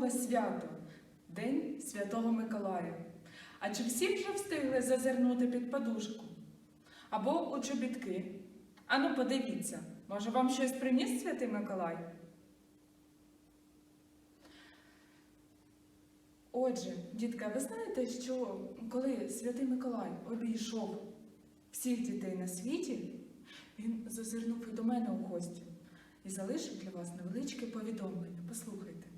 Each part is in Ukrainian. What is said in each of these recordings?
зимове свято День Святого Миколая. А чи всі вже встигли зазирнути під подушку? Або у чобітки? Ану, подивіться, може вам щось приніс Святий Миколай? Отже, дітка, ви знаєте, що коли Святий Миколай обійшов всіх дітей на світі, він зазирнув і до мене у гості і залишив для вас невеличке повідомлення. Послухайте.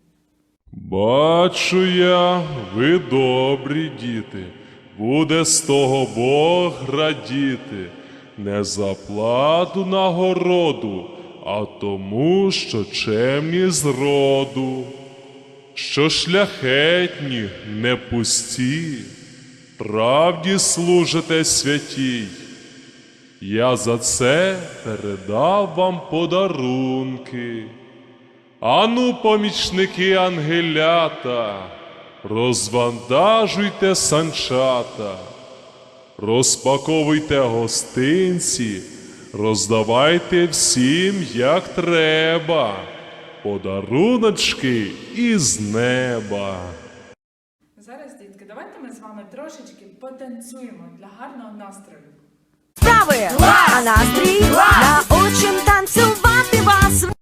Бачу я, ви добрі діти, буде з того Бог радіти, не за плату нагороду, а тому, що чемні зроду, що шляхетні, не пусті, правді служите святій. Я за це передав вам подарунки. Ану, помічники ангелята, розвантажуйте санчата, розпаковуйте гостинці, роздавайте всім, як треба, подаруночки із неба. Зараз, дітки, давайте ми з вами трошечки потанцюємо для гарного настрою. Справи, а настрій научим танцювати вас.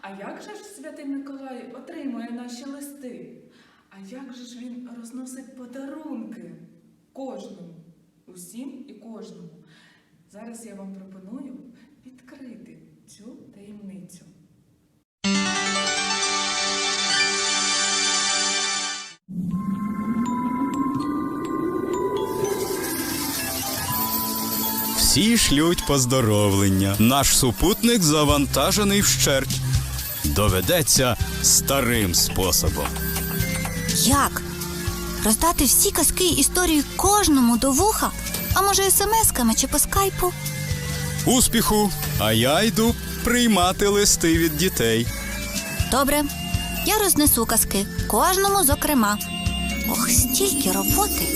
А як же ж Святий Миколай отримує наші листи? А як же ж він розносить подарунки кожному, усім і кожному? Зараз я вам пропоную відкрити цю таємницю. Всі шлють поздоровлення. Наш супутник завантажений вщерть. Доведеться старим способом. Як? Роздати всі казки історії кожному до вуха? А може смс-ками чи по скайпу? Успіху! А я йду приймати листи від дітей. Добре, я рознесу казки, кожному зокрема. Ох, стільки роботи.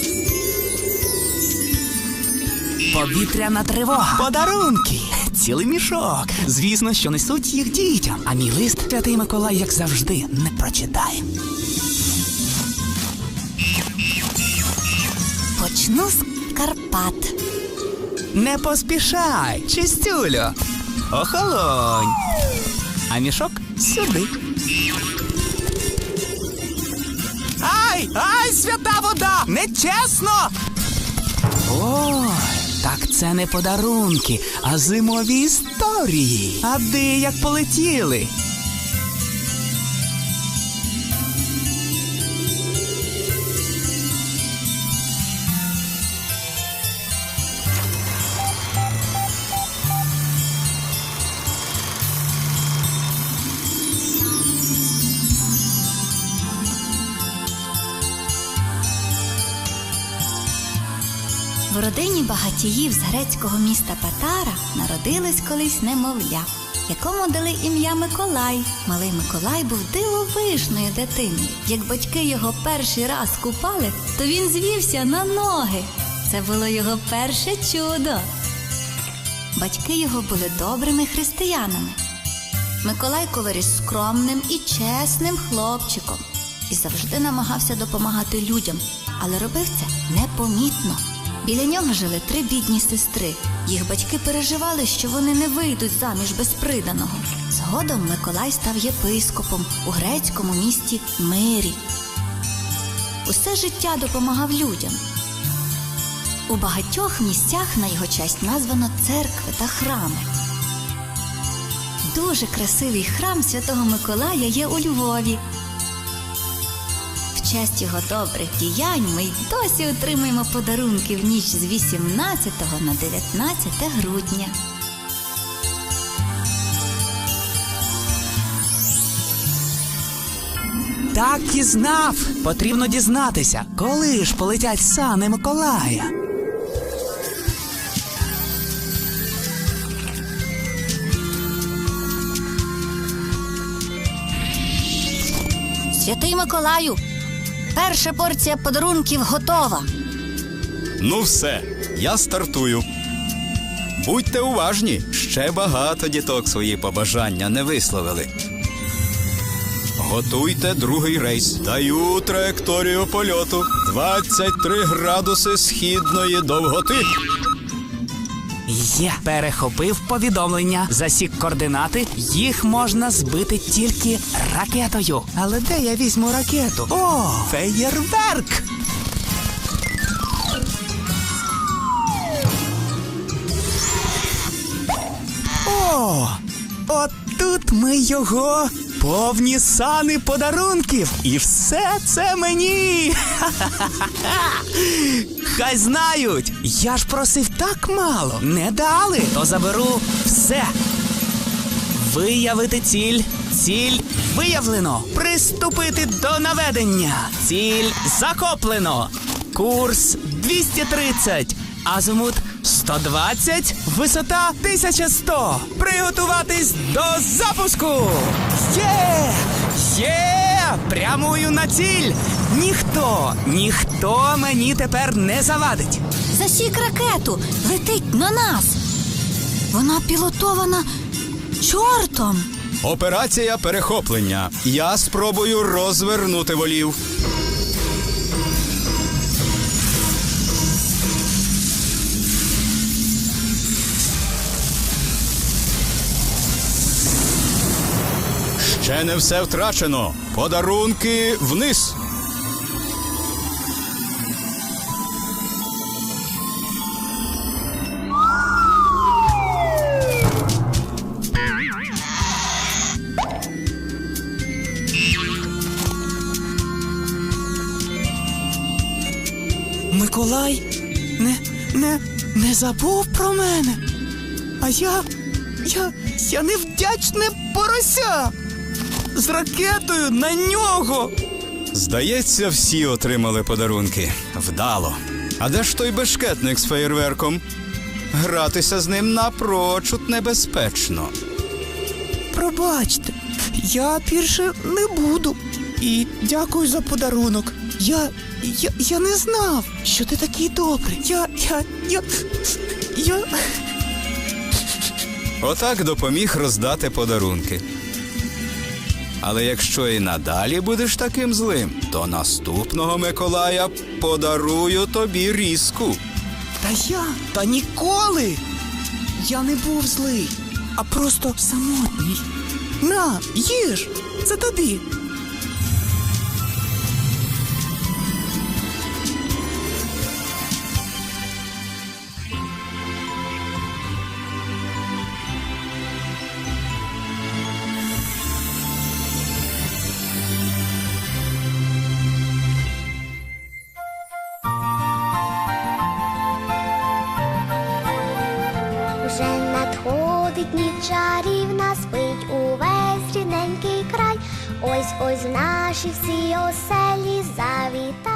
Повітряна тривога. Подарунки. Цілий мішок. Звісно, що несуть їх дітям. А мій лист святий Миколай, як завжди, не прочитає. Почну з Карпат. Не поспішай, чистюлю. Охолонь. А мішок сюди. Ай! Ай, свята вода! Нечесно! Ой, так це не подарунки, а зимові історії. А де як полетіли? Родині багатіїв з грецького міста Патара народилось колись немовля, якому дали ім'я Миколай. Малий Миколай був дивовижною дитиною. Як батьки його перший раз купали, то він звівся на ноги. Це було його перше чудо. Батьки його були добрими християнами. Миколайко виріс скромним і чесним хлопчиком і завжди намагався допомагати людям, але робив це непомітно. Біля нього жили три бідні сестри. Їх батьки переживали, що вони не вийдуть заміж без приданого. Згодом Миколай став єпископом у грецькому місті Мирі. Усе життя допомагав людям. У багатьох місцях на його честь названо церкви та храми. Дуже красивий храм Святого Миколая є у Львові. В честь його добрих діянь ми й досі отримуємо подарунки в ніч з 18 на 19 грудня. Так і знав. Потрібно дізнатися, коли ж полетять сани Миколая. Святий Миколаю, перша порція подарунків готова. Ну все, я стартую. Будьте уважні, ще багато діток свої побажання не висловили. Готуйте другий рейс. Даю траєкторію польоту 23 градуси східної довготи. Є, перехопив повідомлення, засік координати, їх можна збити тільки ракетою. Але де я візьму ракету? О, феєрверк! О, от тут ми його. Повні сани подарунків. І все це мені. Ха-ха-ха-ха. Хай знають. Я ж просив так мало. Не дали. То заберу все. Виявити ціль. Ціль виявлено. Приступити до наведення. Ціль захоплено. Курс 230. Азимут 120. Висота 1100. Приготуватись до запуску. Є! Є! Прямую на ціль. Ніхто, ніхто мені тепер не завадить. Засік ракету, летить на нас. Вона пілотована чортом. Операція перехоплення. Я спробую розвернути волів. Ще не все втрачено. Подарунки вниз. Миколай не, не, не забув про мене. А я. Я. Я невдячне порося. З ракетою на нього. Здається, всі отримали подарунки. Вдало. А де ж той бешкетник з феєрверком? Гратися з ним напрочуд небезпечно. Пробачте, Я більше не буду. І дякую за подарунок. Я. Я, я не знав, що ти такий добрий. Я. Я. Я. Я. Отак допоміг роздати подарунки. Але якщо і надалі будеш таким злим, то наступного Миколая подарую тобі різку. Та я. Та ніколи. Я не був злий, а просто самотній. На, їж! Це тобі. Надходить ніч чарівна, спить увесь рідненький край. Ось ось наші всі оселі завітай.